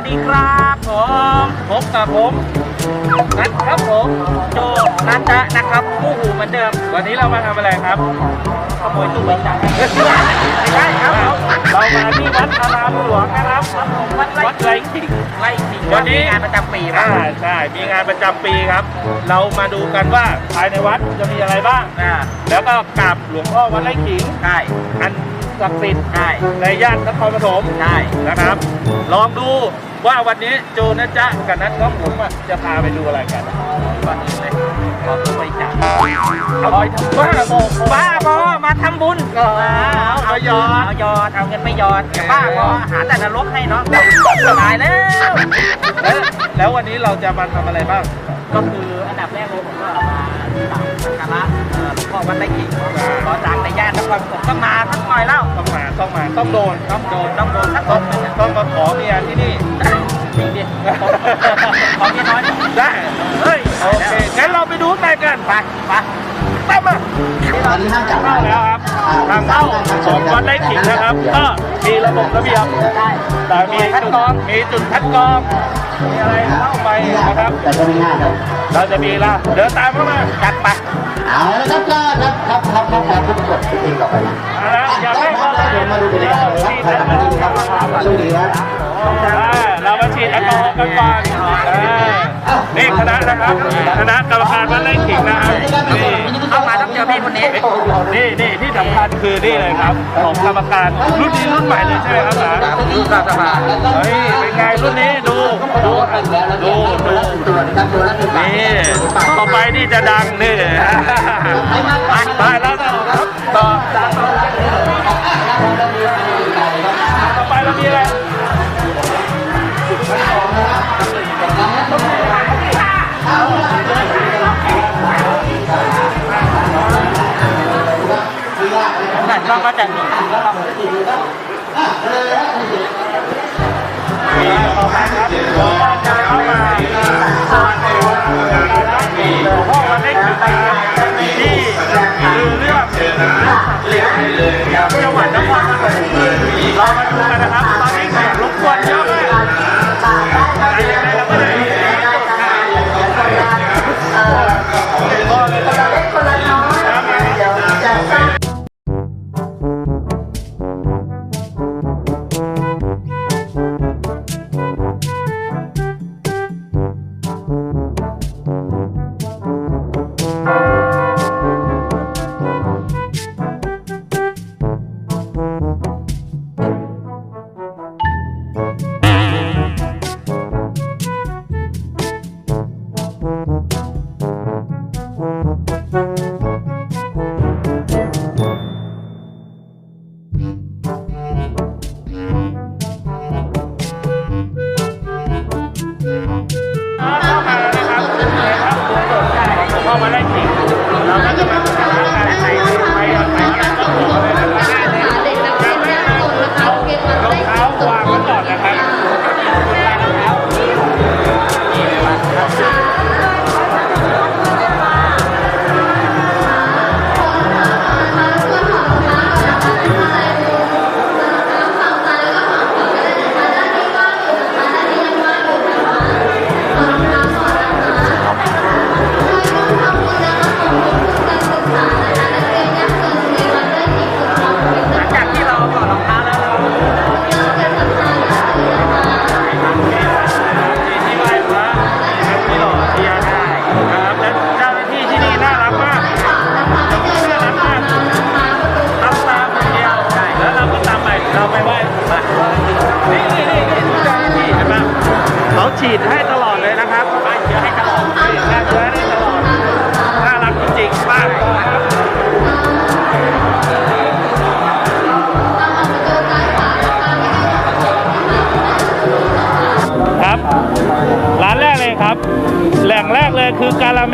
วัสดีครับผมพบกับผมนัทครับผมโจนัทจะนะครับผู้หูเหมือนเดิม วันนี้เรามาทำอะไรครับขโมยตู้บริจาคไม่ใช่ครับผมเรามาที่วัดอารามหลวงนะครับวัดไร่วัดไรขิงไร่ขิงวันนี้มีงานประจำปีครัอ่าบใช่มีงานประจำปีครับ เรามาดูกันว่าภายในวัดจะมีอะไรบ้างอ่าแล้วก็กราบหลวงพ่อวัดไรขิงใช่อัน ศักดิ์สิทธิ์ใช่ในย่านนครปฐมใช่นะครับ ลองดูว่าวันนี้โจนะจ๊ะกับนัทน้องผมอะจะพาไปดูอะไรกันก่อนอื่นเลยขอตู้บริจาคเอาไปทำบ้าบอกบ้าบอมาทำบุญก็เอาเอาหยอดเอาหยอดเอาเงินไม่หยอดบ้าบอหาแต่นรกให้เนาะตายแล้วแล้ว แล้ววันนี้เราจะมาทำอะไรบ้าง ก็คืออันดับแรกเลยผมก็มา กราบสักการะเอ่อหลวงพ่อวัดไร่ขิงขอจากในย่านนครผมก็มาสักหน่อยแล้วต้องมาต้องมาต้องโดนต้องโดนต้องโดนสักต้องนหนึ่งต้องมาขอเมียที่นี่ จริงดิขอเมียน้อยได้ เฮ้ยโอเคงั้นเราไปดูข้างในกันไปไปไปมา ตอนนี้ห้ามจับเข้าแล้วครับทางเข้าของวัดไร่ขิงนะครับ ก็มีระบบระเบียบได้แต่มีคัดกรองมีจุดคัดกรองมีอะไรเข้าไปนะครับแต่ก็ไม่ง่ายครับเราจะมีละเดินตามเข้ามาจัดไปเอาละครับก็ครับครับครับครับครับทุกกดทุกทีต่อไปนะเอาละอย่าได้ให้ ครัเราบเดี๋ยวมาดูกิจกรรมเลยครับใครทำดีครับช่วยดีครับเรามาฉีดแอลกอฮอล์กันก่อนอ่านี่คณะนะครับคณะกรรมการวัดไร่ขิงนะครับนี่เข้ามาต้องเจอพี่คนนี้นี่นี่ที่สำคัญคือนี่เลยครับ ของกรรมการรุ่นนี้รุ่นใหม่เลยใช่ไหมครับหลานรุ่นราชบาลเฮ้ยเป็นไงรุ่นนี้ดูดูดูดูตรวจครับตรวจแล้วหนึ่งบาทนี่ต่อไปนี่จะดังนี่ไปไปแล้วต่อครับต่อต่อ นั่นก็จะมีมีต่อไปครับหลวงพ่อจะเข้ามา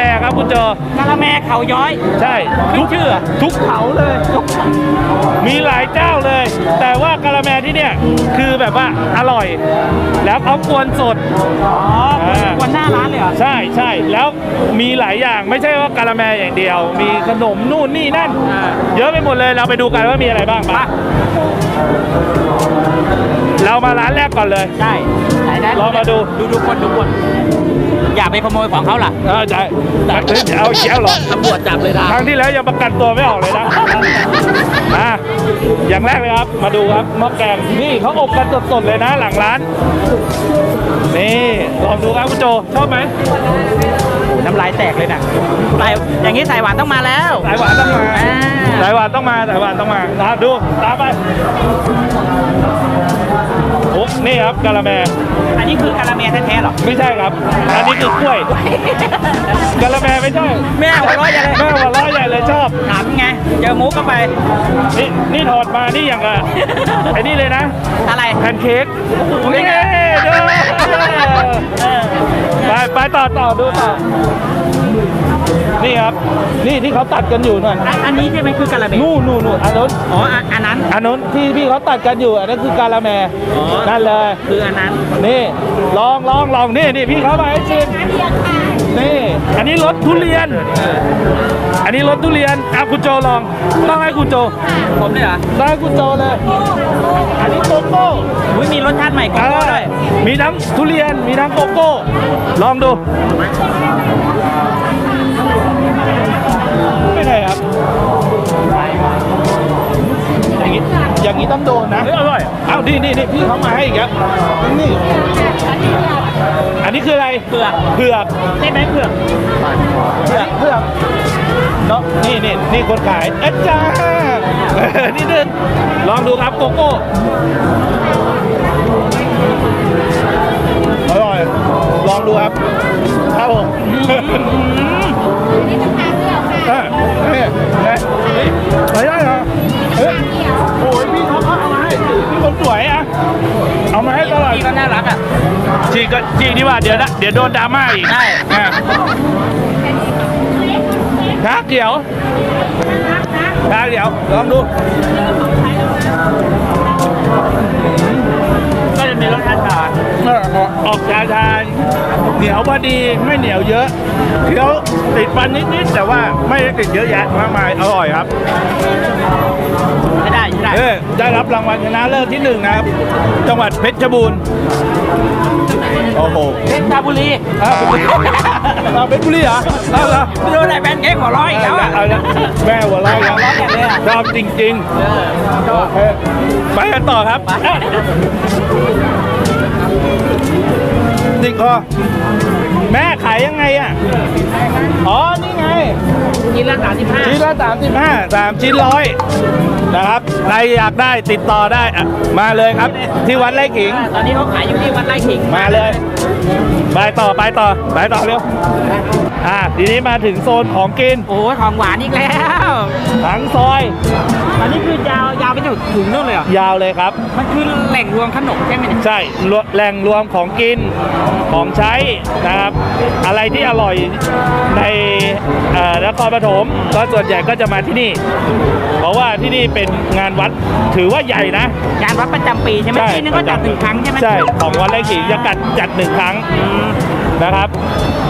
คือการาแมครับคุณโจกะละแมเขาย้อยใช่ขึ้ทุนกชื่อทุกเขาเลยมีหลายเจ้าเลย แต่ว่ากะละแมที่เนี่ยคือแบบว่าอร่อย แล้วเขากวนสด อ๋อวันหน้าร้านเลยเหรอใช่ใช่แล้วมีหลายอย่างไม่ใช่ว่ากะละแมอย่างเดียว มีขนมนู่นนี่นั่นอ่าเยอะไปหมดเลยเราไปดูกันว่ามีอะไรบ้างมาเรามาร้านแรกก่อนเลย ใช่ไหนได้ลองมาดู ดูดูคนดูคนอย่า ไปขโมยของเขาล่ะเออใช่เฮ้ยเอาอีกแล้วเหรอตำรวจจับเลยนะครั้งที่แล้วยังประกันตัวไม่ออกเลยนะอะอย่างแรกเลยครับมาดูครับหม้อแกงนี่เขาอบกันสดๆเลยนะ หลังร้าน นี่ลองดูครับคุณโจชอบไหมน้ำลายแตกเลยนะใส่อย่างนี้ใส่หวานต้องมาแล้วสายหวานต้องมาอ่าสายหวานต้องมาสายหวานต้องมานะดูตามไปโอ้ นี่ครับกะละแมอันนี้คือกะละเมแท้ๆหรอ ไม่ใช่ครับ อันนี้คือกล้วยกะละแมไม่ใช่ แม่หัวเร้อยใหญ่เลยแม่หัวเร้อยใหญ่เลยชอบถามไง เจอมุกเข้าไป นี่นี่ถอดมา นี่อย่างอะไอ้นี่เลยนะ อะไรแพนเค้กนี่เด้อไปไปต่อต่อดูต่อ นี่ครับ นี่ที่เขาตัดกันอยู่นั่นอันอันนี้ใช่ไหมคือกะละเมนู่นนู่นนู่นอันนู้นอ๋ออันอันนั้น อันนู้นที่พี่เขาตัดกันอยู่อันนั้นคือกาละแมอ๋อ นั่นเลย คืออันนั้น นี่ลองลองลองนี่นี่พี่เขามาให้ชิมนี่อันนี้รสทุเรียน อันนี้รสทุเรียนอะคุณโจลอง ต้องให้คุณโจผมเนี่ยเหรอต้องให้คุณโจเลย อันนี้โกโก้อุ้ยมีรสชาติใหม่โกโก้ด้วย มีทั้งทุเรียนมีทั้งโกโก้ ลองดู อย่างนี้อย่างนี้ต้องโดนนะอร่อยเอ้านี่นี่นี่พี่เขามาให้อีกแล้วนี่อันนี้คืออะไรเปลือกเผือกใช่ไหมเปลือกเผือกเผือกเนาะนี่นี่นี่คนขายเอ๊ะจ้าเออนี่เดินลองดูครับโกโก้อร่อย ลองดูครับครับผม อะนี่นี่นี่ไม่ได้เหรอเฮ้ยโอ้ยพี่เขาเขาเอามาให้พี่คนสวยอะเอามาให้ตลอดพี่ก็น่ารักอะจีก็จีดีกว่าเดี๋ยวนะเดี๋ยวโดนดราม่าอีกใช่อะชาเขียวชาเขียวลองดู ชาติหวานเออออกชาชาเหนียวพอดีไม่เหนียวเยอะเคี้ยวติดฟันนิดๆแต่ว่าไม่ได้ติดเยอะแยะมากมายอร่อยครับไม่ได้ไม่ได้เออได้รับรางวัลชนะเลิศที่หนึ่งนะครับ จังหวัดเพชรบูรณ์โอ้โหเพชรบุรีอ้าวอ้าวเพชรบุรีเหรออ้าวเหรอไม่รู้อะไรแพนเค้กหัวเร้อยอีกแล้วอะเอาละแม่หัวเราะหัวเราะอย่างเลยอะชอบจริงๆโอเคไปกันต่อครับ ติดคอแม่ขายยังไงอะ อ๋อ นี่ไง ชิ้นละสามสิบห้าชิ้นละสามสิบห้าสามชิ้นร้อยนะครับ ใครอยากได้ติดต่อได้อะมาเลยครับ ที่วัดไร่ขิง ตอนนี้เขาขายอยู่ที่วัดไร่ขิงมาเลย ไปต่อไปต่อไปต่อเร็วอะทีนี้มาถึงโซนของกินโอ้ของหวานอีกแล้วทั้งซอย อันนี้คือยาวยาวไปถึงถึงนู่นเลยเหรอยาวเลยครับ มันคือแหล่งรวมขนมใช่ไหมเนี่ยใช่รวแหล่งรวมของกินของใช้นะครับ อะไรที่อร่อยในเอ่อนครปฐมก็ส่วนใหญ่ก็จะมาที่นี่ เพราะว่าที่นี่เป็นงานวัดถือว่าใหญ่นะ งานวัดประจำปีใช่ไหมปีนึงก็จัดหนึ่งครั้งใช่ไหมใช่ของวัดไร่ขิงจะกัดจัดหนึ่งครั้งนะครับ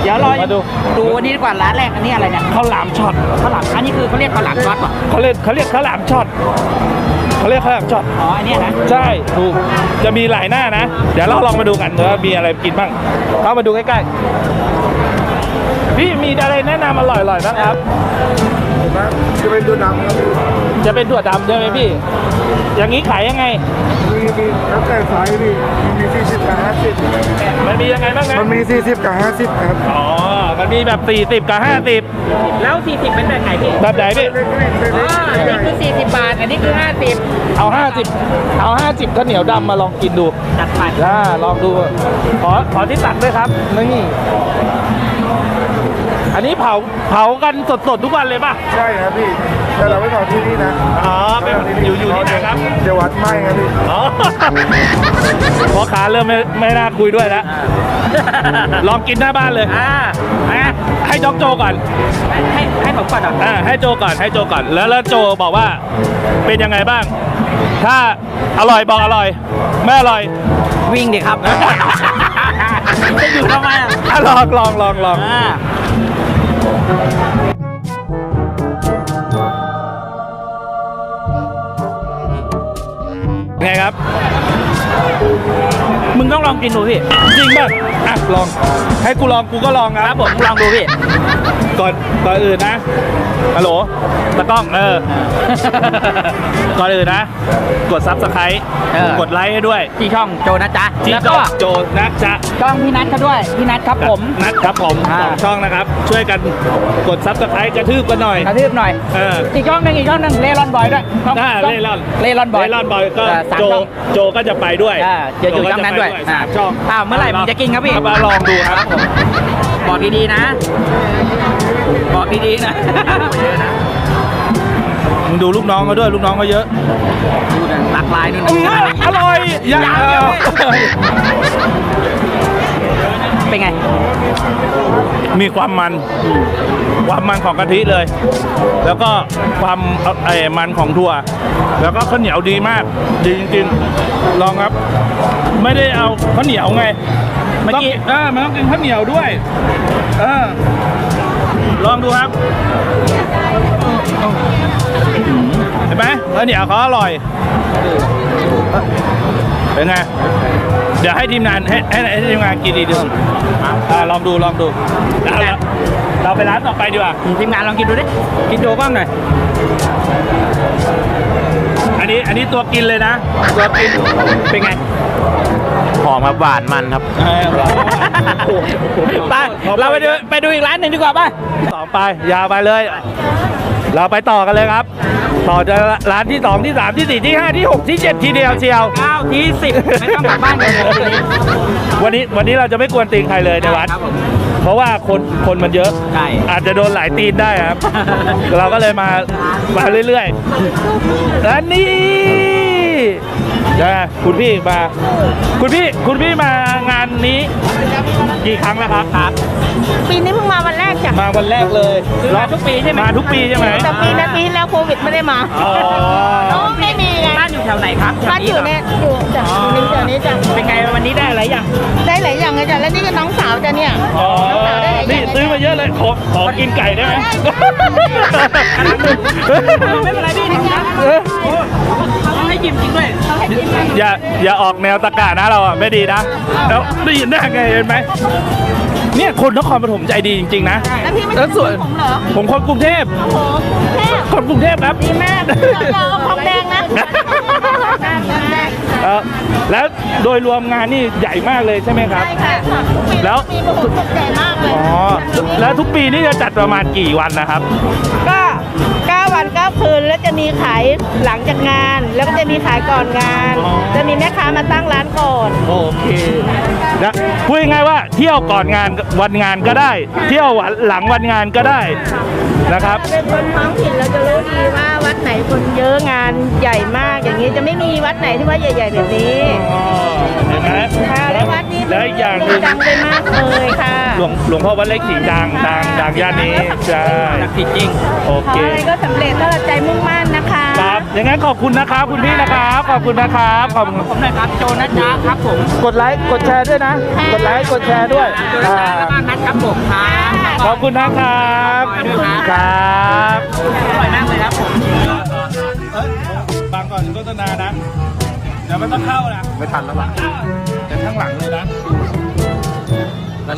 เดี๋ยวรอมาดูดูอันนี้ดีกว่าร้านแรกอันนี้อะไรเนี่ยข้าวหลามช็อตข้าวหลามอันนี้คือเขาเรียกข้าวหลามช็อตป่ะเขาเรียกเขาเรียกข้าวหลามช็อตเขาเรียกข้าวหลามช็อตอ๋ออันเนี้ยนะใช่ถูกจะมีหลายหน้านะ เดี๋ยวเราลองมาดูกันว่ามีอะไรกินบ้างเข้ามาดูใกล้ๆพี่มีอะไรแนะนำอร่อยๆนะครับ จะเป็นตัวดำครับจะเป็นถั่วดำใช่ไหมพี่ อย่างนี้ขายยังไง มีมีแล้วแต่ไซส์พี่มีสี่สิบกับห้าสิบมันมียังไงบ้างนะมันมีสี่สิบกับห้าสิบครับอ๋อ มันมีแบบ 40 กับ50แล้ว 40 เป็นแบบไหนพี่แบบไหนพี่ เล็กๆเล็กอ๋ออันๆใหนี้ญ่คือ 40 บาท อันนี้คือ50เอา 50 เอา 50ข้าวเหนียวดำมาลองกินดูจัดไป อ่าลองดู ขอขอที่ตักด้วยครับ นี่ อันนี้เผาเผากันสดๆทุกวันเลยป่ะ ใช่ครับพี่ แต่เราไม่ต่อที่นี่นะอ๋อเป็นอยู่อยู่ที่ไหนครับ เดี๋ยววัดไหมครับพี่อ๋อพ่อค้าเริ่มไม่ไม่น่าคุยด้วยแล้ว ลองกินหน้าบ้านเลย อ่าอะให้ด็อกโจก่อน ให้ให้ผมก่อนเหรออ่าให้โจก่อนให้โจก่อน แล้วแล้วโจบอกว่าเป็นยังไงบ้าง ถ้าอร่อยบอกอร่อย ไม่อร่อย วิ่งดิครับจะอยู่ทำไมอะอะลองลองลองลองอ่า ไงครับ มึงต้องลองกินดูพี่ จริงป่ะอะลอง ให้กูลองกูก็ลองคครับผมลองดูพี่ ก่อนก่อนอื่นนะ ฮัลโหลตะกล้อง เออ ก่อนอื่นนะ กดซับสไครต์เออ กดไลค์ให้ด้วยที่ช่องโจนะจ๊ะที่แล้วช่ก็องโจนะจ๊ะช่องพี่นัทเขาด้วยพี่นัทครับผม นัดครับผมอ่า สองช่องนะครับ ช่วยกันกดซับสไครต์กระทืบกันหน่อย กระทืบหน่อยเออ อีกช่องหนึงอีกช่องหนึงเล่ร่อนบอยด้วยช่องอ่าช่งเล่ร่อนเล่ร่อนบอยไลอนบอยก็เสามโจช่อง โจก็จะไปด้วยอ่าเดี๋ยวอยู่ช่องนั้นด้วยโจก็จะไปสามช่องอ้าวเมื่อไหร่มึงจะกินครับพี่ มาลองดูครับ บอกดีๆนะ บอกดีๆนะมึงดูลูกน้องเขาด้วยลูกน้องเขาเยอะดูนะหลากหลายนู่นอื้ออร่อยอย่ายังยังไม่เป็นไง มีความมัน ความมันของกะทิเลย แล้วก็ความเอ่อมันของถั่ว แล้วก็ข้าวเหนียวดีมาก ดีจริงๆ ลองครับ ไม่ได้เอาข้าวเหนียวไง เมื่อกี้ต้องเออมันต้องกินข้าวเหนียวด้วย เออ ลองดูครับเห็นไหมข้าวเหนียวเขาอร่อย เป็นไง เดี๋ยวให้ทีมงานให้ให้ให้ทีมงานกินดีดีอ่าลองดูลองดูเอาละเราไปร้านต่อไปดีกว่า ทีมงานลองกินดูดิ กินดูกล้องหน่อยอั นนี้อันนี้ตัวกินเลยนะ ตัวกินเป็นไงหอมครับหวานมันครับเออไปเราไปดูไปดูอีกร้านหนึ่งดีกว่าป่ะต่อไปยาวไปเลย เราไปต่อกันเลยครับ ต่อจากร้านที่สองที่สามที่สี่ที่ห้าที่หกที่เจ็ดทีเดียวเชียวเก้าทีสิบไม่ต้องกลับบ้านกันเลยทีนี้วันนี้วันนี้เราจะไม่กวนตีนใครเลยในวัดครับผมเพราะว่าคนคนมันเยอะใช่อาจจะโดนหลายตีนได้ครับ เราก็เลยมา มาเรื่อยๆ และนี่ นะคุณพี่มา คุณพี่คุณพี่มางานนี้ กี่ครั้งแล้วครับครับ ปีนี้เพิ่งมาวันแรกจ้ะมาวันแรกเลยมาทุกปีใช่ไหมมาทุกปีใช่ไหมแต่ปีนั้นปีที่แล้วโควิดไม่ได้มาอ๋อโอ้ไม่มีไงบ้านอยู่แถวไหนครับบ้านอยู่เนี่ยอยู่จ้ะอยู่ในแถวนี้จ้ะเป็นไงวันนี้ได้อะไรยังได้หลายอย่างเลยจ้ะแล้วนี่ก็น้องสาวจ้ะเนี่ยอ๋อน้องสาวได้หลายอนี่ย่างซื้อมาเยอะเลยขอขอกินไก่ได้ไหมไม่เป็นไรพี่นะครับ ให้ยิ้มจริงด้วยอย่าอย่าออกแนวตะกานะเราอะไม่ดีนะแล้วได้ยินได้ไงเห็นไหมเนี่ยคนนครปฐมใจดีจริงๆนะแล้วพี่ไม่แล้วสวยผมเหรอผมคนกรุงเทพโอ้โหแค่คนกรุงเทพครับดีมากเดี๋ยวเราเอาของแดงนะเออแล้วโดยรวมงานนี่ใหญ่มากเลยใช่ไหมครับใช่ค่ะแล้วมีประสบใหญ่มากเลยอ๋อแล้วทุกปีนี่จะจัดประมาณกี่วันนะครับก็ 9วัน9คืนแล้วจะมีขายหลังจากงาน แล้วก็จะมีขายก่อนงานอ๋อจะมีแม่ค้ามาตั้งร้านก่อน โอเคนะพูดง่ายๆว่าเที่ยวก่อนงานวันงานก็ได้ เที่ยวหลังวันงานก็ได้นะครับเป็นคนท้องถิ่นเราจะรู้ดีว่าวัดไหนคนเยอะงานใหญ่มากอย่างนี้จะไม่มีวัดไหนที่ว่าใหญ่ ๆ แบบนี้อ๋อเห็นไหมค่ะและวัดนี้แล้วอีกอย่างหนึ่งดังไปมากเลยค่ะ หลวงหลวงพ่อวัดเล็กสิงห์ดังดังดังย่านนี้ใช่จริงจริงโอขอเคอะไรก็สำเร็จถ้าเราใจมุ่งมั่นนะคะครับอย่างนั้นขอบคุณนะครับคุณพี่นะครับขอบคุณนะครับขอบคุณผมหน่อยครับโจนะจ๊ะครับผมกดไลค์กดแชร์ด้วยนะ กดไลค์กดแชร์ด้วยโจนะจ๊ะแล้วก็นัทครับผมครับขอบคุณนะครับครับอร่อยมากเลยครับผม บางก่อนโฆษณานะเดี๋ยวมันต้องเข้านะไม่ทันแล้วล่ะเดี๋ยวข้างหลังเลยนะ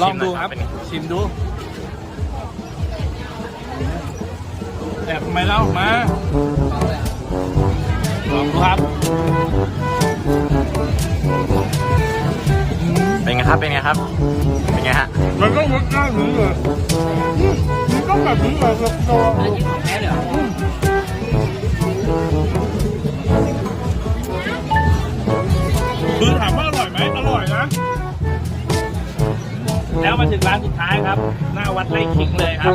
ลองดูครับชิมดูแอบทำไมเล่ามาลองดูครับเป็นไงครับ เป็นไงครับ เป็นไงฮะ มันก็รสชาตินี้เลยมันก็แบบนี้เลยแบบตัวของแท้เลยเหรอคือถ มาถึงร้านสุดท้ายครับ หน้าวัดไร่ขิงเลยครับ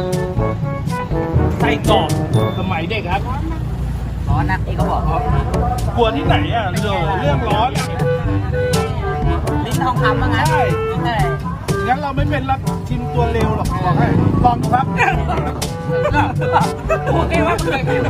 ไส้กรอกสมัยเด็กครับ ร้อนนะพี่เขาบอกกลัวที่ไหนอะเรื่องเรื่องร้อนอะลิ้นทองคำว่างั้นใช่ใช่งั้นเราไม่เป็นรับชิมตัวเร็วหรอกบอกให้ลองดูครับ โอเคว่าเคยกิน